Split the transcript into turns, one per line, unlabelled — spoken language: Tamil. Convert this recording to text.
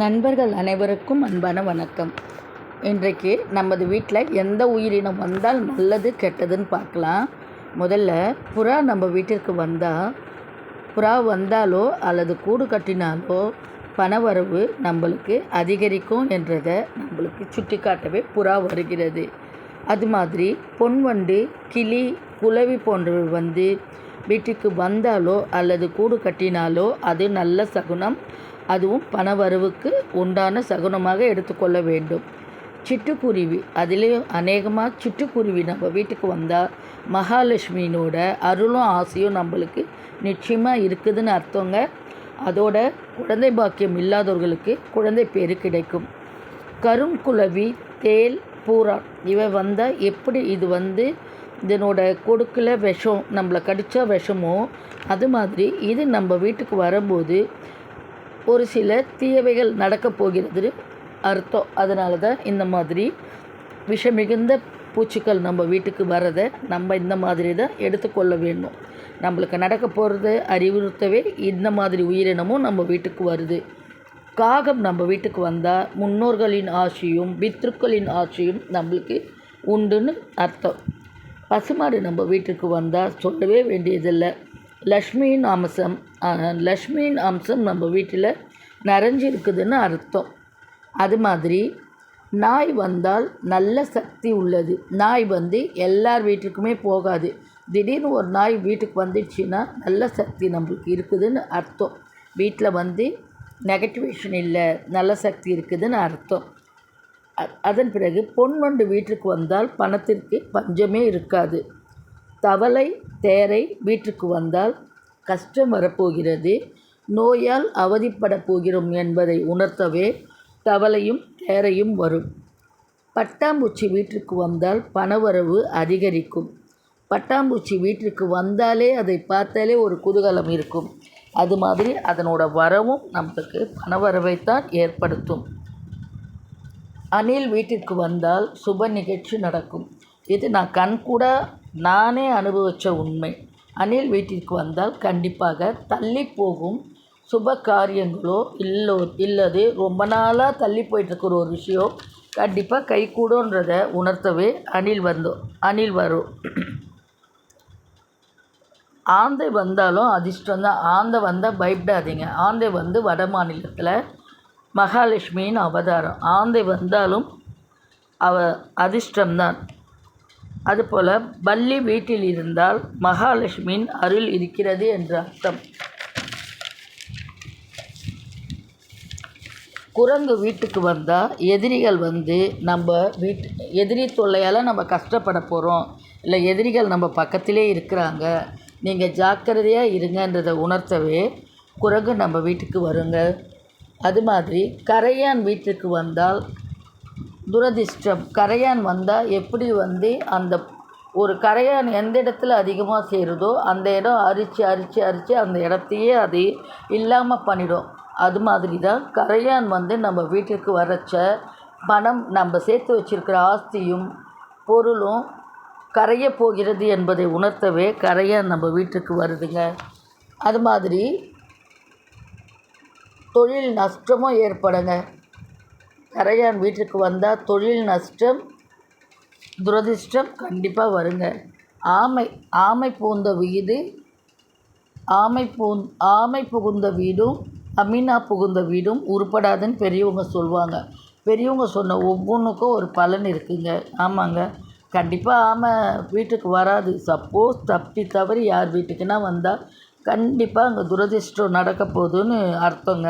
நண்பர்கள் அனைவருக்கும் அன்பான வணக்கம். இன்றைக்கு நமது வீட்டில் எந்த உயிரினம் வந்தால் நல்லது கெட்டதுன்னு பார்க்கலாம். முதல்ல புறா நம்ம வீட்டிற்கு வந்தால் புறா வந்தாலோ அல்லது கூடு கட்டினாலோ பணவரவு நம்மளுக்கு அதிகரிக்கும் என்றதை நம்மளுக்கு சுட்டி காட்டவே புறா வருகிறது. அது மாதிரி பொன்வண்டு கிளி குலவி போன்றவை வந்து வீட்டுக்கு வந்தாலோ அல்லது கூடு கட்டினாலோ அது நல்ல சகுனம் அதுவும் பணவரவுக்கு உண்டான சகுனமாக எடுத்துக்கொள்ள வேண்டும். சிட்டுக்குருவி அதுலேயும் அநேகமாக சிட்டுக்குருவி நம்ம வீட்டுக்கு வந்தால் மகாலட்சுமியினோட அருளும் ஆசையும் நம்மளுக்கு நிச்சயமாக இருக்குதுன்னு அர்த்தங்க. அதோட குழந்தை பாக்கியம் இல்லாதவர்களுக்கு குழந்தை பேர் கிடைக்கும். கருங்குலவி தேல் பூரா இவை வந்தால் எப்படி இது வந்து இதனோட கொடுக்கல விஷம் நம்மளை கடித்தா விஷமோ அது மாதிரி இது நம்ம வீட்டுக்கு வரும்போது ஒரு சில தீயவைகள் நடக்கப் போகிறது அர்த்தம். அதனால தான் இந்த மாதிரி விஷம் மிகுந்த பூச்சிகள் நம்ம வீட்டுக்கு வரதை நம்ம இந்த மாதிரி தான் எடுத்துக்கொள்ள வேண்டும். நம்மளுக்கு நடக்க போகிறத அறிவுறுத்தவே இந்த மாதிரி உயிரினமும் நம்ம வீட்டுக்கு வருது. காகம் நம்ம வீட்டுக்கு வந்தால் முன்னோர்களின் ஆட்சியும் பித்ருக்களின் ஆட்சியும் நம்மளுக்கு உண்டுன்னு அர்த்தம். பசுமாடு நம்ம வீட்டுக்கு வந்தால் சொல்லவே வேண்டியதில்லை. லக்ஷ்மியின் அம்சம் லக்ஷ்மியின் அம்சம் நம்ம வீட்டில் நிறைஞ்சிருக்குதுன்னு அர்த்தம். அது மாதிரி நாய் வந்தால் நல்ல சக்தி உள்ளது. நாய் வந்து எல்லார் வீட்டுக்குமே போகாது. திடீர்னு ஒரு நாய் வீட்டுக்கு வந்துடுச்சுன்னா நல்ல சக்தி நம்மளுக்கு இருக்குதுன்னு அர்த்தம். வீட்டில் வந்து நெகட்டிவேஷன் இல்லை நல்ல சக்தி இருக்குதுன்னு அர்த்தம். அதன் பிறகு பொன்வண்டு வீட்டுக்கு வந்தால் பணத்திற்கு பஞ்சமே இருக்காது. தவளை தேரை வீட்டுக்கு வந்தால் கஷ்டம் வரப்போகிறது. நோயால் அவதிப்பட போகிறோம் என்பதை உணர்த்தவே தவளையும் தேரையும் வரும். பட்டாம்பூச்சி வீட்டிற்கு வந்தால் பணவரவு அதிகரிக்கும். பட்டாம்பூச்சி வீட்டிற்கு வந்தாலே அதை பார்த்தாலே ஒரு குதூகலம் இருக்கும். அது மாதிரி அதனோட வரவும் நம்மளுக்கு பணவரவைத்தான் ஏற்படுத்தும். அணில் வீட்டிற்கு வந்தால் சுப நிகழ்ச்சி நடக்கும். இது நான் கண் கூட நானே அனுபவித்த உண்மை. அணில் வீட்டிற்கு வந்தால் கண்டிப்பாக தள்ளி போகும் சுப காரியங்களோ இல்லோ இல்லது ரொம்ப நாளாக தள்ளி போயிட்டுருக்கிற ஒரு விஷயம் கண்டிப்பாக கைகூடுன்றதை உணர்த்தவே அணில் வந்தோம் அணில் வரும் ஆந்தை வந்தாலும் அதிர்ஷ்டம் தான் ஆந்தை வந்தால் பயப்படாதீங்க. ஆந்தை வந்து வட மாநிலத்தில் மகாலட்சுமியின் அவதாரம். ஆந்தை வந்தாலும் அவ அதிர்ஷ்டம்தான். அதுபோல் பல்லி வீட்டில் இருந்தால் மகாலட்சுமியின் அருள் இருக்கிறது என்று அர்த்தம். குரங்கு வீட்டுக்கு வந்தால் எதிரிகள் வந்து நம்ம வீட் எதிரி தொல்லையால் நம்ம கஷ்டப்பட போகிறோம் இல்லை எதிரிகள் நம்ம பக்கத்திலே இருக்கிறாங்க. நீங்கள் ஜாக்கிரதையாக இருங்கன்றதை உணர்த்தவே குரங்கு நம்ம வீட்டுக்கு வருங்க. அது மாதிரி கரையான் வீட்டுக்கு வந்தால் துரதிர்ஷ்டம் கரையான் வந்தால் எப்படி வந்து அந்த ஒரு கரையான் எந்த இடத்துல அதிகமாக சேருதோ அந்த இடம் அரித்து அரித்து அரித்து அந்த இடத்தையே அது இல்லாமல் பண்ணிடும். அது மாதிரி தான் கரையான் வந்து நம்ம வீட்டிற்கு வரச்ச பணம் நம்ம சேர்த்து வச்சுருக்கிற ஆஸ்தியும் பொருளும் கரைய போகிறது என்பதை உணர்த்தவே கரையான் நம்ம வீட்டுக்கு வருதுங்க. அது மாதிரி தொழில் நஷ்டமும் ஏற்படுங்க. கரையான் வீட்டுக்கு வந்தால் தொழில் நஷ்டம் துரதிர்ஷ்டம் கண்டிப்பாக வருங்க. ஆமை ஆமை பூந்த வீடு ஆமை பூ ஆமை புகுந்த வீடும் அமீனா புகுந்த வீடும் உருப்படாதுன்னு பெரியவங்க சொல்லுவாங்க பெரியவங்க சொன்ன ஒவ்வொன்றுக்கும் ஒரு பலன் இருக்குங்க. ஆமாங்க. கண்டிப்பாக ஆமை வீட்டுக்கு வராது. சப்போஸ் தப்பி தவறி யார் வீட்டுக்குன்னா வந்தால் கண்டிப்பாக அங்கே துரதிர்ஷ்டம் நடக்க போகுதுன்னு அர்த்தங்க.